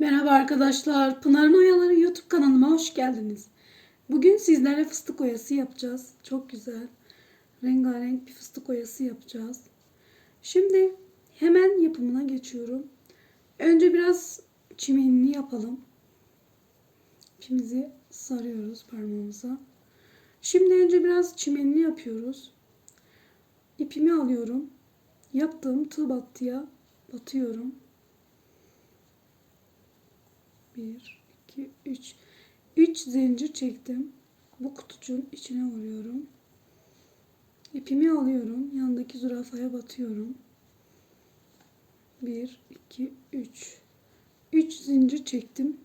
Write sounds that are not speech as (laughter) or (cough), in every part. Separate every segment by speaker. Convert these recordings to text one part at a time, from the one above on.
Speaker 1: Merhaba arkadaşlar. Pınar'ın Oyaları YouTube kanalıma hoş geldiniz. Bugün sizlere fıstık oyası yapacağız. Çok güzel. Rengarenk bir fıstık oyası yapacağız. Şimdi hemen yapımına geçiyorum. Önce biraz çimenini yapalım. İpimizi sarıyoruz parmağımıza. Şimdi önce biraz çimenini yapıyoruz. İpimi alıyorum. Yaptığım tığ battıya batıyorum. 1, 2, 3. 3 zincir çektim. Bu kutucuğun içine vuruyorum. İpimi alıyorum. Yandaki zürafaya batıyorum. 1, 2, 3. 3 zincir çektim.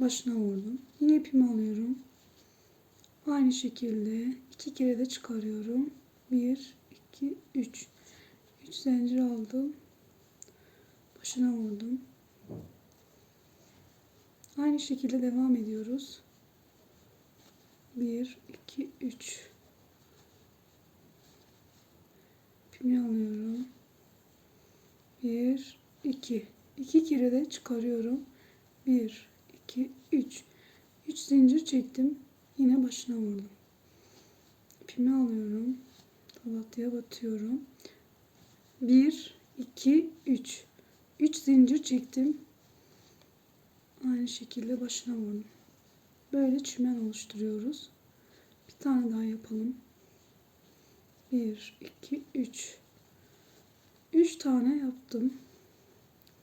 Speaker 1: Başına vurdum. Yine ipimi alıyorum. Aynı şekilde iki kere de çıkarıyorum. 1, 2, 3. 3 zincir aldım. Başına vurdum. Aynı şekilde devam ediyoruz. 1, 2, 3. İpimi alıyorum. 1, 2. 2 kere de çıkarıyorum. 1, 2, 3. 3 zincir çektim. Yine başına vurdum. İpimi alıyorum. Batıya batıyorum. 1, 2, 3. 3 zincir çektim. Aynı şekilde başına vurdum. Böyle çimen oluşturuyoruz. Bir tane daha yapalım. 1, 2, 3. 3 tane yaptım.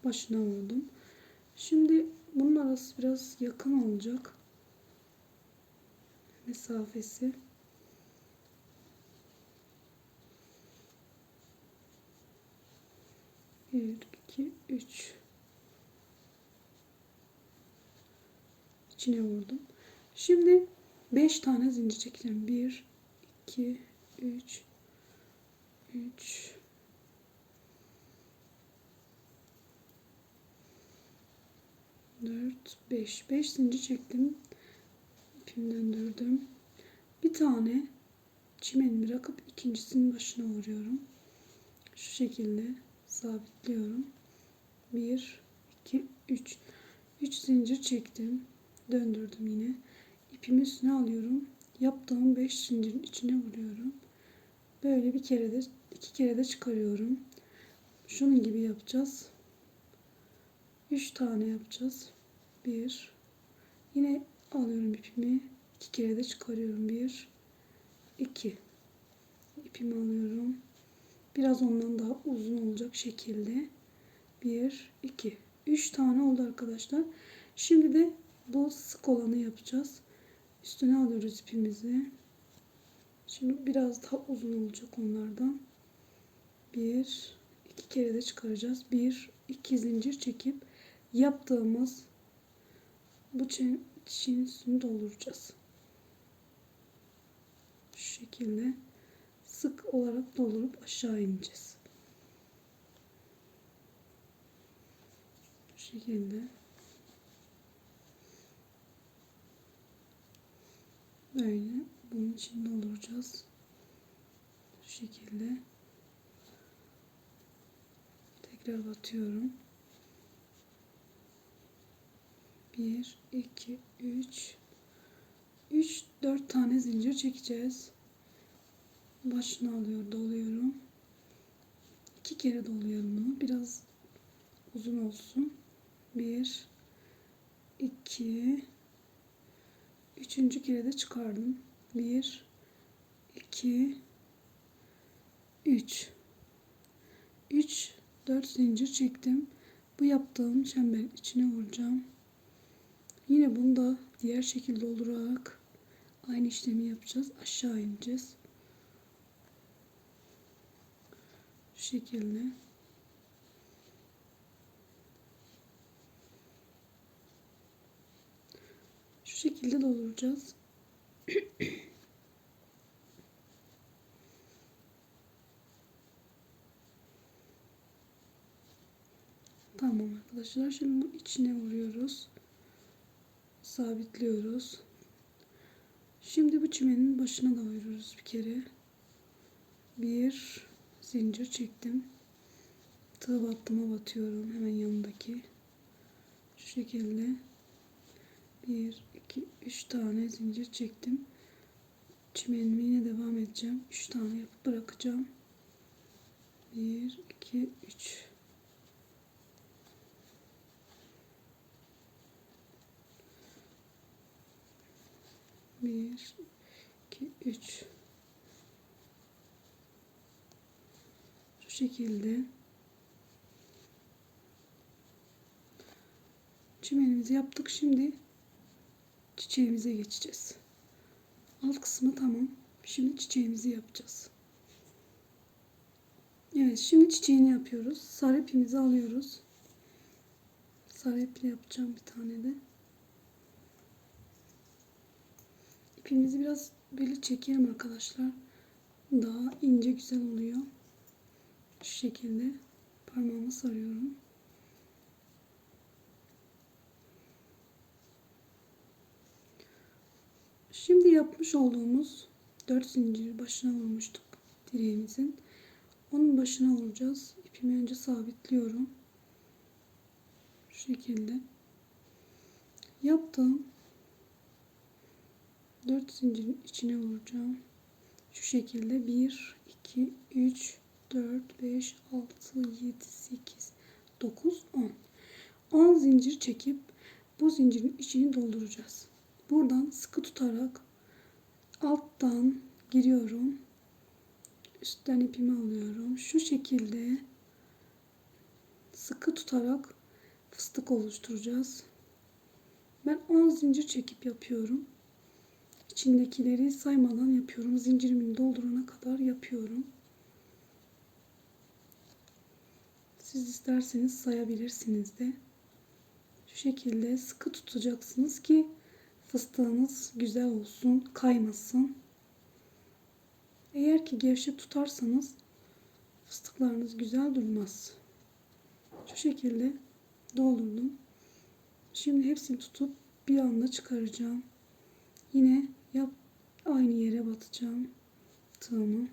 Speaker 1: Başına vurdum. Şimdi bunun arası biraz yakın olacak. Mesafesi. Bir, iki, üç. İçine vurdum. Şimdi 5 tane zincir çekeceğim. 1 2 3 3 4 5 5 zincir çektim. İpimi döndürdüm. Bir tane çimenimi bırakıp ikincisinin başına vuruyorum. Şu şekilde sabitliyorum. 1 2 3 3 zincir çektim döndürdüm yine. İpimi üstüne alıyorum. Yaptığım 5 zincirin içine vuruyorum. Böyle bir kere de iki kere de çıkarıyorum. Şunun gibi yapacağız. 3 tane yapacağız. 1 Yine alıyorum ipimi. iki kere de çıkarıyorum. 1 2 İpimi alıyorum. Biraz ondan daha uzun olacak şekilde. 1 2 3 tane oldu arkadaşlar. Şimdi de bu sık olanı yapacağız. Üstüne alıyoruz ipimizi. Şimdi biraz daha uzun olacak onlardan. Bir, iki kere de çıkaracağız. Bir, iki zincir çekip yaptığımız bu çiçeğin üstünü dolduracağız. Şu şekilde sık olarak doldurup aşağı ineceğiz. Bu şekilde. Böyle bunun içinde dolduracağız. Bu şekilde. Tekrar batıyorum. 1, 2, 3, 3, 4 tane zincir çekeceğiz. Başına alıyor, doluyorum. İki kere doluyorum bunu. Biraz uzun olsun. 1, 2, Üçüncü kere de çıkardım. Bir, iki, üç. Üç, dört zincir çektim. Bu yaptığım çember içine vuracağım. Yine bunu da diğer şekilde olarak aynı işlemi yapacağız. Aşağı ineceğiz. Şu şekilde. Şekilde dolduracağız. (clears throat) tamam arkadaşlar. Şimdi bu içine vuruyoruz. Sabitliyoruz. Şimdi bu çimenin başına da vuruyoruz bir kere. Bir zincir çektim. Tığ battıma batıyorum hemen yanındaki. Şu şekilde. 1, 2, 3 tane zincir çektim. Çimenime yine devam edeceğim. 3 tane yapıp bırakacağım. 1, 2, 3. Bir, iki, üç. Şu şekilde. Çimenimizi yaptık. Şimdi çiçeğimize geçeceğiz. Alt kısmı tamam. Şimdi çiçeğimizi yapacağız. Evet şimdi çiçeğini yapıyoruz. Sarı ipimizi alıyoruz. Sarı iple yapacağım bir tane de. İpimizi biraz böyle çekelim arkadaşlar. Daha ince güzel oluyor. Şu şekilde parmağımı sarıyorum. Şimdi yapmış olduğumuz 4 zincir başına vurmuştuk direğimizin. Onun başına vuracağız. İpimi önce sabitliyorum. Şu şekilde. Yaptığım 4 zincirin içine vuracağım. Şu şekilde 1, 2, 3, 4, 5, 6, 7, 8, 9, 10. 10 zincir çekip bu zincirin içini dolduracağız. Buradan sıkı tutarak alttan giriyorum. Üstten ipimi alıyorum. Şu şekilde sıkı tutarak fıstık oluşturacağız. Ben 10 zincir çekip yapıyorum. İçindekileri saymadan yapıyorum. Zincirimin doldurana kadar yapıyorum. Siz isterseniz sayabilirsiniz de. Şu şekilde sıkı tutacaksınız ki fıstığınız güzel olsun, kaymasın. Eğer ki gevşek tutarsanız fıstıklarınız güzel durmaz. Şu şekilde doldurdum. Şimdi hepsini tutup bir anda çıkaracağım. Yine yap aynı yere batacağım tığımı.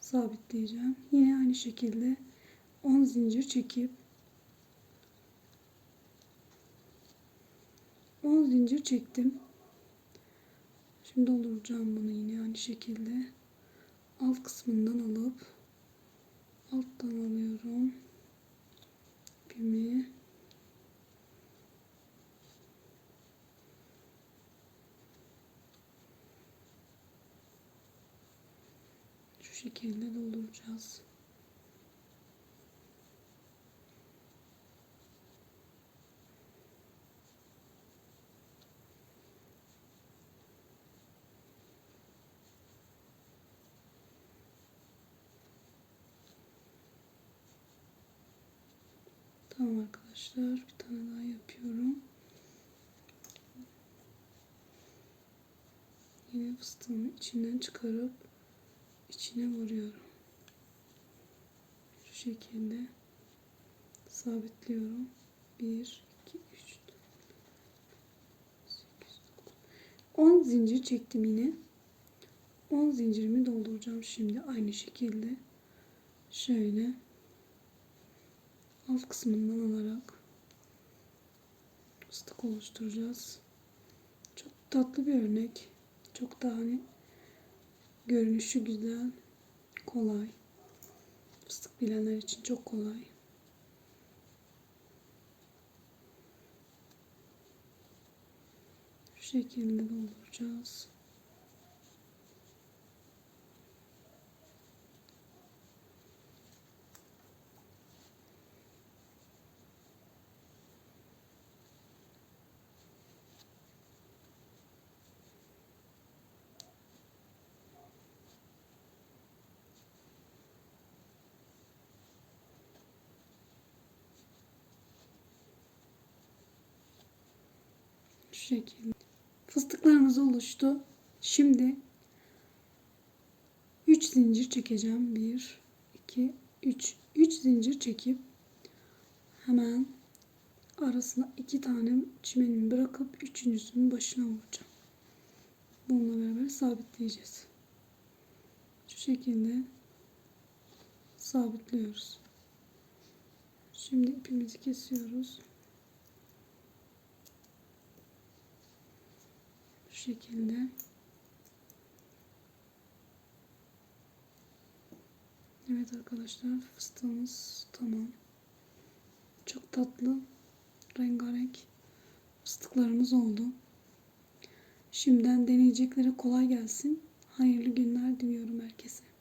Speaker 1: Sabitleyeceğim. Yine aynı şekilde 10 zincir çekip 10 zincir çektim. Şimdi dolduracağım bunu yine aynı şekilde. Alt kısmından alıp alttan alıyorum. İpimi şu şekilde dolduracağız. Tamam arkadaşlar bir tane daha yapıyorum. Yine fıstığımı içinden çıkarıp içine vuruyorum. Şu şekilde sabitliyorum. 1 2 3 8 10 zincir çektim yine. 10 zincirimi dolduracağım şimdi aynı şekilde. Şöyle alt kısmından alarak fıstık oluşturacağız. Çok tatlı bir örnek. Çok daha hani görünüşü güzel, kolay. Fıstık bilenler için çok kolay. Şu şekilde dolduracağız. Şu şekilde. Fıstıklarımız oluştu. Şimdi 3 zincir çekeceğim. 1 2 3 3 zincir çekip hemen arasına 2 tane çimenimi bırakıp üçüncüsünün başına vuracağım. Bununla beraber sabitleyeceğiz. Şu şekilde sabitliyoruz. Şimdi ipimizi kesiyoruz. Şekilde. Evet arkadaşlar fıstığımız tamam. Çok tatlı rengarenk fıstıklarımız oldu. Şimdiden deneyeceklere kolay gelsin. Hayırlı günler diliyorum herkese.